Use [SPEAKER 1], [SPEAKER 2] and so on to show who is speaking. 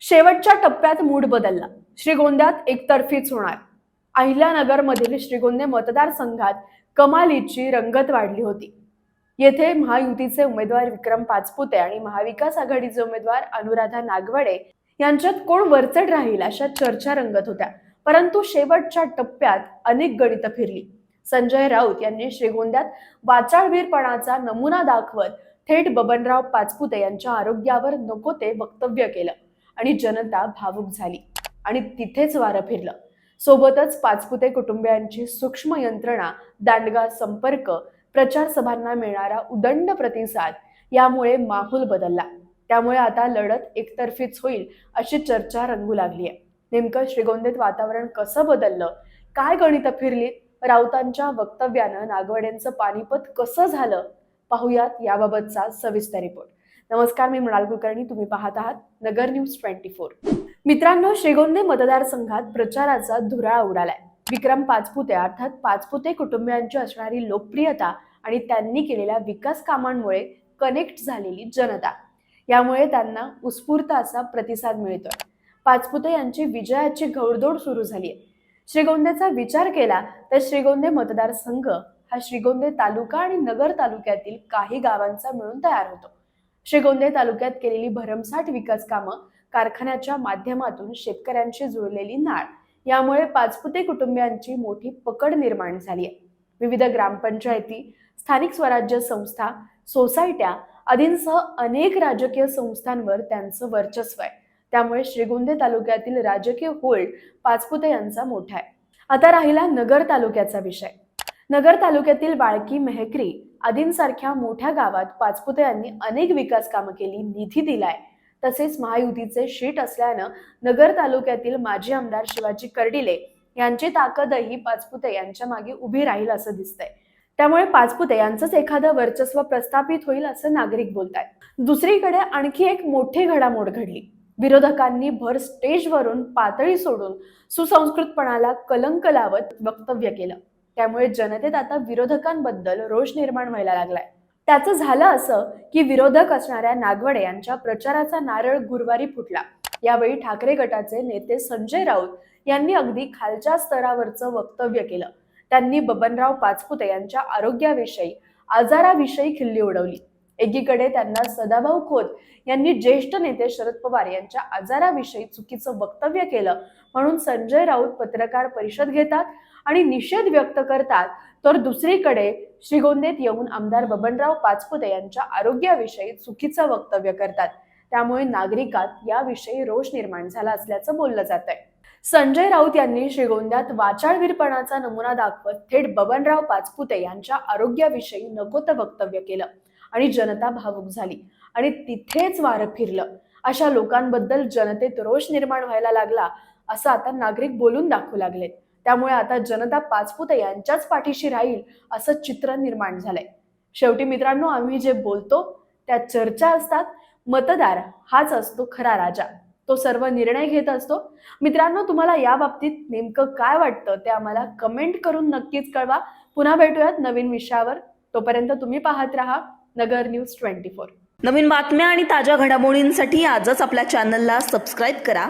[SPEAKER 1] शेवटच्या टप्प्यात मूड बदलला. श्रीगोंद्यात एकतर्फीच होणार. अहिल्यानगरमधील श्रीगोंदे मतदारसंघात कमालीची रंगत वाढली होती. येथे महायुतीचे उमेदवार विक्रम पाचपुते आणि महाविकास आघाडीचे उमेदवार अनुराधा नागवडे यांच्यात कोण वरचढ राहील अशा चर्चा रंगत होत्या. परंतु शेवटच्या टप्प्यात अनेक गणितं फिरली. संजय राऊत यांनी श्रीगोंद्यात वाचाळवीरपणाचा नमुना दाखवत थेट बबनराव पाचपुते यांच्या आरोग्यावर नको ते वक्तव्य केलं. आणि जनता भावुक झाली. आणि तिथेच वारं फिरलं. सोबतच पाचपुते कुटुंबियांची सूक्ष्म यंत्रणा दांडगा संपर्क प्रचार सभांना मिळणारा उदंड प्रतिसाद यामुळे माहोल बदलला. त्यामुळे आता लढत एकतर्फीच होईल अशी चर्चा रंगू लागली आहे. नेमकं श्रीगोंदेत वातावरण कसं बदललं? काय गणितं फिरली? राऊतांच्या वक्तव्यानं नागवड्यांचं पानिपत कसं झालं? पाहुयात याबाबतचा सविस्तर रिपोर्ट. नमस्कार मी मृणाल कुलकर्णी. तुम्ही पाहत आहात नगर न्यूज ट्वेंटी फोर. मित्रांनो श्रीगोंदे मतदारसंघात प्रचाराचा धुराळा उडालाय. विक्रम पाचपुते अर्थात पाचपुते कुटुंबियांची असणारी लोकप्रियता आणि त्यांनी केलेल्या विकास कामांमुळे कनेक्ट झालेली जनता. यामुळे त्यांना उत्स्फूर्त असा प्रतिसाद मिळतोय. पाचपुते यांची विजयाची घौडदौड सुरू झाली आहे श्रीगोंदेचा विचार केला तर श्रीगोंदे मतदारसंघ हा श्रीगोंदे तालुका आणि नगर तालुक्यातील काही गावांचा मिळून तयार होतो. श्रीगोंदे तालुक्यात केलेली भरमसाठ विकास कामं कारखान्याच्या माध्यमातून शेतकऱ्यांशी जुळलेली नाळ. यामुळे पाचपुते कुटुंबियांची मोठी पकड निर्माण झाली आहे. विविध ग्रामपंचायती स्थानिक स्वराज्य संस्था सोसायट्या आदींसह अनेक राजकीय संस्थांवर त्यांचं वर्चस्व आहे. त्यामुळे श्रीगोंदे तालुक्यातील राजकीय होल्ड पाचपुते यांचा मोठा आहे. आता राहिला नगर तालुक्याचा विषय. नगर तालुक्यातील बाळकी मेहकरी आदींसारख्या मोठ्या गावात पाचपुते यांनी अनेक विकास कामं केली निधी दिलाय. तसेच महायुतीचे शीट असल्यानं नगर तालुक्यातील माजी आमदार शिवाजी कर्डिले यांची ताकदही पाचपुते यांच्या मागे उभी राहील असं दिसतंय. त्यामुळे पाचपुते यांचंच एखादं वर्चस्व प्रस्थापित होईल असं नागरिक बोलतायत. दुसरीकडे आणखी एक मोठी घडामोड घडली. विरोधकांनी भर स्टेजवरून पातळी सोडून सुसंस्कृतपणाला कलंक लावत वक्तव्य केलं. त्यामुळे जनतेत आता विरोधकांबद्दल रोष निर्माण व्हायला लागलाय. त्याचं झालं असं की विरोधक असणाऱ्या नागवडे यांच्या प्रचाराचा नारळ गुरुवारी फुटला. यावेळी ठाकरे गटाचे नेते संजय राऊत यांनी अगदी खालच्या स्तरावरचं वक्तव्य केलं. त्यांनी बबनराव पाचपुते यांच्या आरोग्याविषयी आजाराविषयी खिल्ली उडवली. एकीकडे त्यांना सदाभाऊ खोत यांनी ज्येष्ठ नेते शरद पवार यांच्या आजाराविषयी चुकीचं वक्तव्य केलं. म्हणून संजय राऊत पत्रकार परिषद घेतात आणि निषेध व्यक्त करतात. तर दुसरीकडे श्रीगोंदेत येऊन आमदार बबनराव पाचपुते यांच्या आरोग्याविषयी चुकीचं वक्तव्य करतात. त्यामुळे नागरिकात याविषयी रोष निर्माण झाला असल्याचं बोललं जात आहे संजय राऊत यांनी श्रीगोंद्यात वाचाळवीरपणाचा नमुना दाखवत थेट बबनराव पाचपुते यांच्या आरोग्याविषयी नकोतं वक्तव्य केलं. आणि जनता भावुक झाली. आणि तिथेच वारं फिरलं. अशा लोकांबद्दल जनतेत रोष निर्माण व्हायला लागला असं आता नागरिक बोलून दाखवू लागले त्यामुळे आता जनता पाचपुते यांच्याच पाठीशी राहील असं चित्र निर्माण झालंय. शेवटी मित्रांनो आम्ही जे बोलतो त्या चर्चा असतात मतदार हाच असतो खरा राजा. तो सर्व निर्णय घेत असतो. मित्रांनो तुम्हाला या बाबतीत नेमकं काय वाटतं ते आम्हाला कमेंट करून नक्कीच कळवा. पुन्हा भेटूयात नवीन विषयावर. तोपर्यंत तुम्ही पाहत राहा. Nagar news twenty four.
[SPEAKER 2] नवीन बातम्या आणि ताज्या घडामोडींसाठी आजच आपल्या चॅनलला सबस्क्राईब करा.